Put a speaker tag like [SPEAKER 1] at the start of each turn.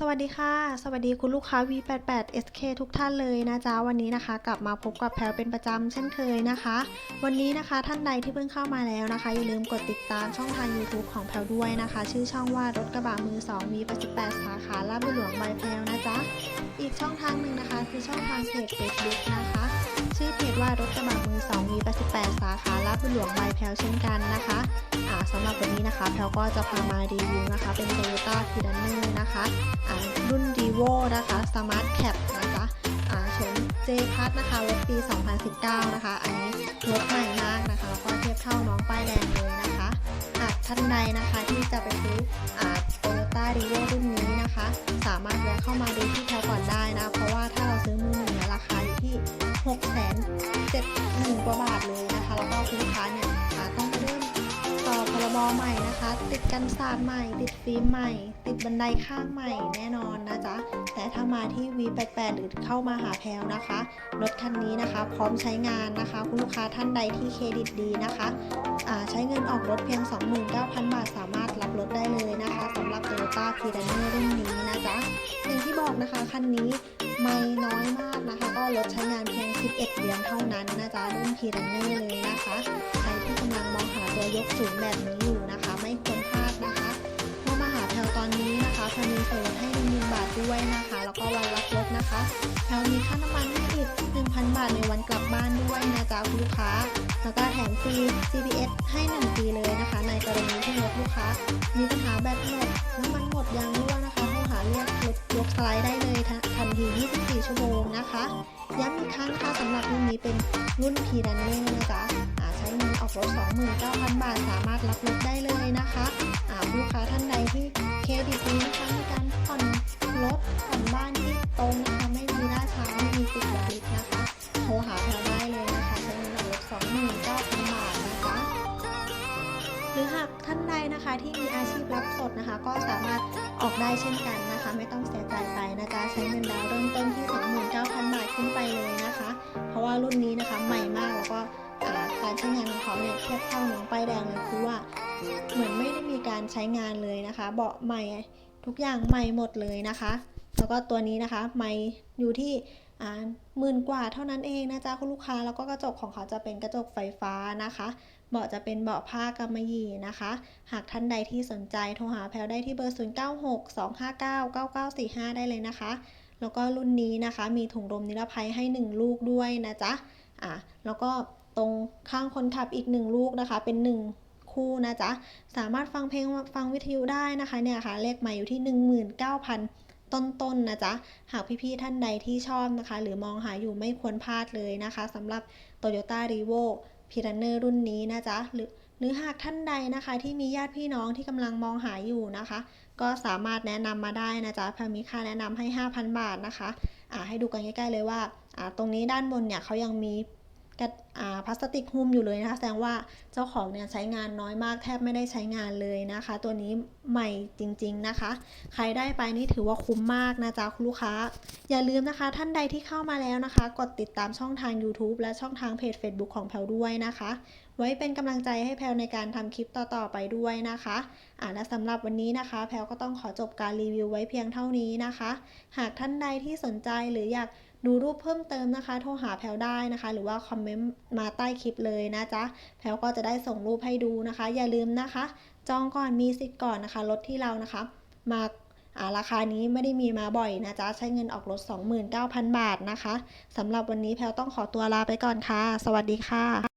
[SPEAKER 1] สวัสดีค่ะ สวัสดีคุณลูกค้า V88 SK ทุกท่านเลยนะจ๊ะ วันนี้นะคะ กลับมาพบกับแพลเป็นประจำเช่นเคยนะคะ วันนี้นะคะท่านใดที่เพิ่งเข้ามาแล้วนะคะ อย่าลืมกดติดตามช่องทาง YouTube ของแพลด้วยนะคะ ชื่อช่องว่ารถกระบะมือ2มี88 สาขาลาดบุรีหลวงใบแพลนะจ๊ะ อีกช่องทางหนึ่งนะคะ คือช่องทางเพจ Facebook นะคะ ชื่อเพจว่ารถกระบะมือ2มี88 สาขาลาบหลวงใบแพลวเช่นกันนะคะอ่าสำหรับวันนี้นะคะแพลวก็จะพามารีวิวนะคะ เป็น Toyota p i r a n n e r นะคะอ่ารุ่น d e v o นะคะ Smart Cap นะจ๊ะอ่าชน J p a s นะคะรถปี 2019 นะคะ อันนี้รถใหม่มากนะคะแล้วก็เทียบเท่าน้องป้ายแดงเลยนะคะหากท่านใดนะคะที่จะไปซื้ออ่า Toyota d e v o รุ่นนี้นะคะ สามารถแวะเข้ามาดูที่แพล ใหม่นะคะ ติดกันศาสตร์ใหม่ ติดฟิล์มใหม่ ติดบันไดข้างใหม่แน่นอนนะจ๊ะแต่ถ้ามาที่ V88 หรือเข้ามาหาแพลวนะคะรถคันนี้นะคะ พร้อมใช้งานนะคะ คุณลูกค้าท่านใดที่เครดิตดีนะคะใช้เงินออกรถเพียง 29,000 บาท สามารถรับรถได้เลยนะคะสำหรับ Toyota p r e d a n e r รุ่นนี้นะจ๊ะอย่างที่บอกนะคะคันนี้ไม่น้อยมากนะคะ ก็รถใช้งานเ11 เดือนเท่านั้นนะจ๊ะรุ่น p r e d a n e r เลยนะคะ ใครที่กำลังมองหาตัวยกสูงแบบนี้อยู่นะคะ ไม่ควรพลาดนะคะโทรมาหาแพลวตอนนี้นะคะแพลมีส่วนลดให้1,000บาทด้วยนะคะ แล้วก็วันรับรถนะคะแพลวมีค่าน้ำมันให้อีก1,000บาทในวันกลับบ้านด้วยนะจ๊ะคุณลูกค้า แล้วก็แถมฟรี GPS ให้1ปีเลยนะคะ ในกรณีที่รถลูกค้า มีปัญหาแบตหมดน้ำมันหมดยางรั่วนะคะโทรหาเรียกรถยกสไลด์ได้เลยทันที 24 ชั่วโมงนะคะ ย้ำอีกครั้งค่ะสำหรับรุ่นนี้เป็นรุ่น p r u n n e r นะจ๊ะอ่าใช้เงินออกรถ 29,000 บาท สามารถรับรถได้เลยนะคะอาลูกค้าท่านใดที่เครดิตดีนะคะมีการผ่อนรถผ่อนบ้านที่ตรงนะคะไม่มีล่าช้าไม่มีติดบัตรลิกนะคะโทรหาเราได้เลยนะคะใช้เงินออกรถ 29,000 บาทนะคะหรือหากท่านใดนะคะที่มีอาชีพรับสดนะคะ ก็สามารถ ออกได้เช่นกันนะคะ ไม่ต้องเสียใจไปนะจ๊ะใช้เงินดาวเริ่มต้นที่ 29,000 บาทขึ้นไปเลยนะคะ เพราะว่ารุ่นนี้นะคะใหม่มากแล้วก็การใช้งานของเขาเนี่ยเทียบเท่าน้องป้ายแดงเลยคือว่าเหมือนไม่ได้มีการใช้งานเลยนะคะ เบาะใหม่ทุกอย่างใหม่หมดเลยนะคะ แล้วก็ตัวนี้นะคะใหม่อยู่ที่ หมื่นกว่าเท่านั้นเองนะจ๊ะคุณลูกค้าแล้วก็กระจกของเขาจะเป็นกระจกไฟฟ้านะคะเบาะจะเป็นเบาะผ้ากำมะหยี่นะคะ หากท่านใดที่สนใจโทรหาแพลวได้ที่เบอร์ 0962599945 ได้เลยนะคะ แล้วก็รุ่นนี้นะคะ มีถุงลมนิรภัยให้ 1 ลูกด้วยนะจ๊ะอะแล้วก็ตรงข้างคนขับอีก 1 ลูกนะคะ เป็น 1 คู่นะจ๊ะ สามารถฟังเพลงฟังวิทยุได้นะคะเนี่ยค่ะเลขใหม่อยู่ที่ 19,000 ต้นๆนนะจ๊ะ หากพี่ๆท่านใดที่ชอบนะคะ หรือมองหาอยู่ไม่ควรพลาดเลยนะคะสำหรับ Toyota r e v o p i r a n n e r รุ่นนี้นะจ๊ะหรือหรือหากท่านใดนะคะที่มีญาติพี่น้องที่กำลังมองหาอยู่นะคะ ก็สามารถแนะนำมาได้นะจ๊ะแพรมีค่าแนะนำให้ 5,000 บาทนะคะอ่าให้ดูกันใกล้ๆเลยว่าอ่าตรงนี้ด้านบนเนี่ยเขายังมี พลาสติกหุ้มอยู่เลยนะคะ แสดงว่าเจ้าของเนี่ยใช้งานน้อยมากแทบไม่ได้ใช้งานเลยนะคะ ตัวนี้ใหม่จริงๆนะคะ ใครได้ไปนี่ถือว่าคุ้มมากนะจ๊ะคุณลูกค้า อย่าลืมนะคะ ท่านใดที่เข้ามาแล้วนะคะ กดติดตามช่องทาง YouTube และช่องทางเพจ Facebook ของแพลด้วยนะคะ ไว้เป็นกำลังใจให้แพลในการทำคลิปต่อๆไปด้วยนะคะอ่าและสำหรับวันนี้นะคะ แพลก็ต้องขอจบการรีวิวไว้เพียงเท่านี้นะคะ หากท่านใดที่สนใจหรืออยาก ดูรูปเพิ่มเติมนะคะ โทรหาแพลได้นะคะ หรือว่าคอมเมนต์มาใต้คลิปเลยนะจ๊ะแพลก็จะได้ส่งรูปให้ดูนะคะ อย่าลืมนะคะ จองก่อนมีสิทธิ์ก่อนนะคะรถที่เรานะคะมาอ่าราคานี้ไม่ได้มีมาบ่อยนะจ๊ะ ใช้เงินออกรถ 29,000 บาทนะคะสำหรับวันนี้แพลต้องขอตัวลาไปก่อนค่ะ สวัสดีค่ะ